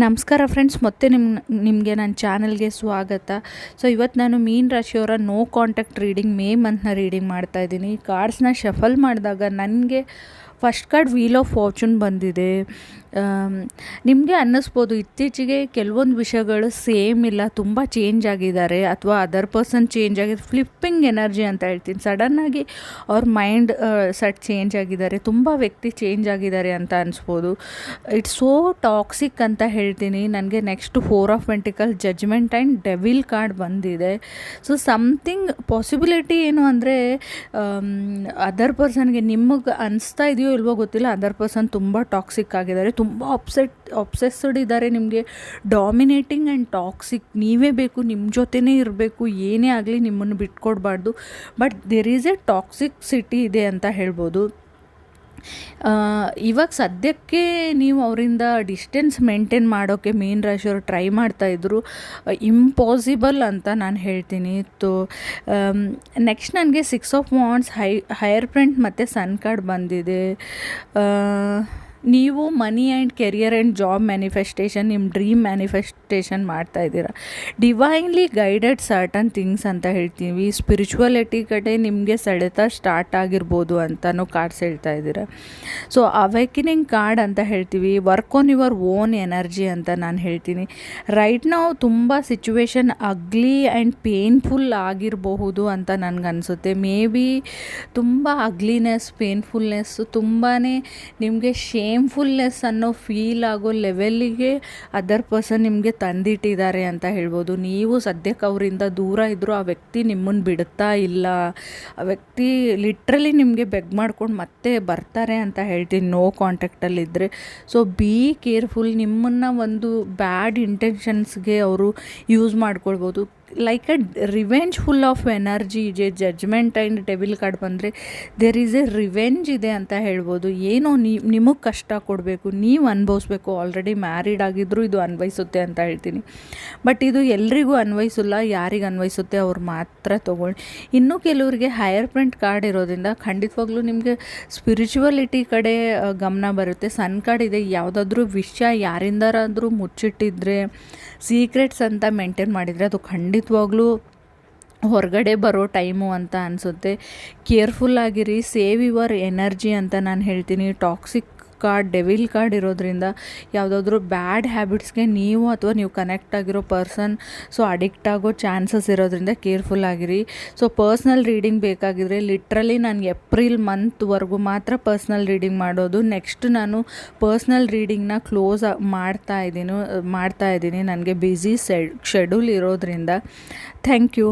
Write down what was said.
ನಮಸ್ಕಾರ ಫ್ರೆಂಡ್ಸ್ ಮತ್ತೆ ನಿಮ್ಮ ನಿಮಗೆ ನನ್ನ ಚಾನಲ್ಗೆ ಸ್ವಾಗತ. ಸೊ ಇವತ್ತು ನಾನು ಮೀನ್ ರಾಶಿಯವರ ನೋ ಕಾಂಟ್ಯಾಕ್ಟ್ ರೀಡಿಂಗ್ ಮೇ ಮಂತ್ನ ರೀಡಿಂಗ್ ಮಾಡ್ತಾ ಇದ್ದೀನಿ. ಕಾರ್ಡ್ಸ್ನ ಶಫಲ್ ಮಾಡಿದಾಗ ನನಗೆ first card wheel of fortune ಬಂದಿದೆ. ನಿಮಗೆ ಅನ್ನಿಸ್ಬೋದು, ಇತ್ತೀಚೆಗೆ ಕೆಲವೊಂದು ವಿಷಯಗಳು ಸೇಮ್ ಇಲ್ಲ, ತುಂಬ ಚೇಂಜ್ ಆಗಿದ್ದಾರೆ, ಅಥವಾ ಅದರ್ ಪರ್ಸನ್ ಚೇಂಜ್ ಆಗಿದೆ ಫ್ಲಿಪ್ಪಿಂಗ್ ಎನರ್ಜಿ ಅಂತ ಹೇಳ್ತೀನಿ. ಸಡನ್ನಾಗಿ ಅವ್ರ ಮೈಂಡ್ ಸೆಟ್ ಚೇಂಜ್ ಆಗಿದ್ದಾರೆ, ತುಂಬ ವ್ಯಕ್ತಿ ಚೇಂಜ್ ಆಗಿದ್ದಾರೆ ಅಂತ ಅನಿಸ್ಬೋದು. ಇಟ್ಸ್ ಸೋ ಟಾಕ್ಸಿಕ್ ಅಂತ ಹೇಳ್ತೀನಿ. ನನಗೆ ನೆಕ್ಸ್ಟ್ ಫೋರ್ ಆಫ್ ಮೆಂಟಿಕಲ್ ಜಜ್ಮೆಂಟ್ ಆ್ಯಂಡ್ ಡೆವಿಲ್ ಕಾರ್ಡ್ ಬಂದಿದೆ. ಸೊ ಸಮಥಿಂಗ್ ಪಾಸಿಬಿಲಿಟಿ ಏನು ಅಂದರೆ ಅದರ್ ಪರ್ಸನ್ಗೆ ನಿಮಗೆ ಅನಿಸ್ತಾ ಇದೆಯೋ ಇಲ್ವೋ ಗೊತ್ತಿಲ್ಲ ಅದರ್ ಪರ್ಸನ್ ತುಂಬ ಟಾಕ್ಸಿಕ್ ಆಗಿದ್ದಾರೆ ತುಂಬ ಅಪ್ಸೆಟ್ ಅಪ್ಸೆಸ್ಡ್ ಇದ್ದಾರೆ ನಿಮಗೆ. ಡಾಮಿನೇಟಿಂಗ್ ಆ್ಯಂಡ್ ಟಾಕ್ಸಿಕ್ ನೀವೇ ಬೇಕು ನಿಮ್ಮ ಜೊತೆನೇ ಇರಬೇಕು, ಏನೇ ಆಗಲಿ ನಿಮ್ಮನ್ನು ಬಿಟ್ಕೊಡ್ಬಾರ್ದು. But there is a toxicity ಇದೆ ಅಂತ ಹೇಳ್ಬೋದು. ಇವಾಗ ಸದ್ಯಕ್ಕೆ ನೀವು ಅವರಿಂದ ಡಿಸ್ಟೆನ್ಸ್ ಮೇಂಟೈನ್ ಮಾಡೋಕ್ಕೆ ಮೀನ್ ರಾಶಿಯವರು ಟ್ರೈ ಮಾಡ್ತಾಯಿದ್ರು ಇಂಪಾಸಿಬಲ್ ಅಂತ ನಾನು ಹೇಳ್ತೀನಿ. ತೋ ನೆಕ್ಸ್ಟ್ ನನಗೆ six of wands high higher print ಮತ್ತು ಸನ್ ಕಾರ್ಡ್ ಬಂದಿದೆ. ನೀವು money and career and job manifestation ನಿಮ್ಮ ಡ್ರೀಮ್ ಮ್ಯಾನಿಫೆಸ್ಟೇಷನ್ ಮಾಡ್ತಾ ಇದ್ದೀರಾ. ಡಿವೈನ್ಲಿ ಗೈಡೆಡ್ ಸರ್ಟನ್ ಥಿಂಗ್ಸ್ ಅಂತ ಹೇಳ್ತೀವಿ. ಸ್ಪಿರಿಚುವಲಿಟಿ ಕಡೆ ನಿಮಗೆ ಸೆಳೆತ ಸ್ಟಾರ್ಟ್ ಆಗಿರ್ಬೋದು ಅಂತಲೂ ಕಾರ್ಡ್ಸ್ ಹೇಳ್ತಾ ಇದ್ದೀರಾ. ಸೊ ಅವೇಕಿನಿಂಗ್ ಕಾರ್ಡ್ ಅಂತ ಹೇಳ್ತೀವಿ. Work on your own energy ಅಂತ ನಾನು ಹೇಳ್ತೀನಿ. ರೈಟ್ ನಾವು ತುಂಬ ಸಿಚುವೇಶನ್ ಅಗ್ಲಿ ಆ್ಯಂಡ್ ಪೇನ್ಫುಲ್ ಆಗಿರಬಹುದು ಅಂತ ನನಗನ್ಸುತ್ತೆ ಮೇ ಬಿ ತುಂಬ ಅಗ್ಲಿನೆಸ್ ಪೇನ್ಫುಲ್ನೆಸ್ ತುಂಬಾ ನಿಮಗೆ ಶೇ ಶೇಮ್ಫುಲ್ನೆಸ್ ಅನ್ನೋ ಫೀಲ್ ಆಗೋ ಲೆವೆಲ್ಲಿಗೆ ಅದರ್ ಪರ್ಸನ್ ನಿಮಗೆ ತಂದಿಟ್ಟಿದ್ದಾರೆ ಅಂತ ಹೇಳ್ಬೋದು. ನೀವು ಸದ್ಯಕ್ಕೆ ಅವರಿಂದ ದೂರ ಇದ್ದರೂ ಆ ವ್ಯಕ್ತಿ ನಿಮ್ಮನ್ನು ಬಿಡುತ್ತಾ ಇಲ್ಲ. ಆ ವ್ಯಕ್ತಿ ಲಿಟ್ರಲಿ ನಿಮಗೆ ಬೆಗ್ ಮಾಡ್ಕೊಂಡು ಮತ್ತೆ ಬರ್ತಾರೆ ಅಂತ ಹೇಳ್ತೀನಿ. ನೋ ಕಾಂಟ್ಯಾಕ್ಟಲ್ಲಿದ್ದರೆ ಸೊ ಬಿ ಕೇರ್ಫುಲ್ ನಿಮ್ಮನ್ನು ಒಂದು ಬ್ಯಾಡ್ ಇಂಟೆನ್ಷನ್ಸ್ಗೆ ಅವರು ಯೂಸ್ ಮಾಡ್ಕೊಳ್ಬೋದು. Like a revenge full of energy ಇದೆ ಜಜ್ಮೆಂಟ್ ಆ್ಯಂಡ್ ಡೆವಿಲ್ ಕಾರ್ಡ್ ಬಂದರೆ ದೇರ್ ಈಸ್ ಎ ರಿವೆಂಜ್ ಇದೆ ಅಂತ ಹೇಳ್ಬೋದು. ಏನೋ ನಿಮಗೆ ಕಷ್ಟ ಕೊಡಬೇಕು, ನೀವು ಅನ್ಭವಿಸ್ಬೇಕು ಆಲ್ರೆಡಿ ಮ್ಯಾರಿಡ್ ಆಗಿದ್ದರೂ ಇದು ಅನ್ವಯಿಸುತ್ತೆ ಅಂತ ಹೇಳ್ತೀನಿ. ಬಟ್ ಇದು ಎಲ್ರಿಗೂ ಅನ್ವಯಿಸಲ್ಲ, ಯಾರಿಗೆ ಅನ್ವಯಿಸುತ್ತೆ ಅವ್ರು ಮಾತ್ರ ತೊಗೊಳ್ಳಿ. ಇನ್ನೂ ಕೆಲವರಿಗೆ ಹೈಯರ್ ಪ್ರಿಂಟ್ ಕಾರ್ಡ್ ಇರೋದ್ರಿಂದ ಖಂಡಿತವಾಗ್ಲೂ ನಿಮಗೆ ಸ್ಪಿರಿಚುವಲಿಟಿ ಕಡೆ ಗಮನ ಬರುತ್ತೆ. ಸನ್ ಕಾರ್ಡ್ ಇದೆ, ಯಾವುದಾದ್ರೂ ವಿಷಯ ಯಾರಿಂದಾರಾದರೂ ಮುಚ್ಚಿಟ್ಟಿದ್ರೆ ಸೀಕ್ರೆಟ್ಸ್ ಅಂತ ಮೇಂಟೈನ್ ಮಾಡಿದರೆ ಅದು ಖಂಡಿತವಾಗ್ಲೂ ಹೊರಗಡೆ ಬರೋ ಟೈಮು ಅಂತ ಅನಿಸುತ್ತೆ. ಕೇರ್ಫುಲ್ಲಾಗಿರಿ ಸೇವ್ ಯುವರ್ ಎನರ್ಜಿ ಅಂತ ನಾನು ಹೇಳ್ತೀನಿ. ಟಾಕ್ಸಿಕ್ ಕಾರ್ಡ್, ಡೆವಿಲ್ ಕಾರ್ಡ್ ಇರೋದ್ರಿಂದ ಯಾವುದಾದ್ರೂ ಬ್ಯಾಡ್ ಹ್ಯಾಬಿಟ್ಸ್ಗೆ ನೀವು ಅಥವಾ ನೀವು ಕನೆಕ್ಟ್ ಆಗಿರೋ ಪರ್ಸನ್, ಸೊ ಅಡಿಕ್ಟ್ ಆಗೋ ಚಾನ್ಸಸ್ ಇರೋದ್ರಿಂದ ಕೇರ್ಫುಲ್ ಆಗಿರಿ. ಸೊ ಪರ್ಸ್ನಲ್ ರೀಡಿಂಗ್ ಬೇಕಾಗಿದ್ರೆ ಲಿಟ್ರಲಿ ನಾನು ಏಪ್ರಿಲ್ ಮಂತ್ವರೆಗೂ ಮಾತ್ರ ಪರ್ಸ್ನಲ್ ರೀಡಿಂಗ್ ಮಾಡೋದು. ನೆಕ್ಸ್ಟ್ ನಾನು ಪರ್ಸ್ನಲ್ ರೀಡಿಂಗ್ನ ಕ್ಲೋಸ್ ಮಾಡ್ತಾ ಇದ್ದೀನಿ ಮಾಡ್ತಾ ಇದ್ದೀನಿ. ನನಗೆ ಬ್ಯುಸಿ ಶೆಡ್ಯೂಲ್ ಇರೋದ್ರಿಂದ. Thank you.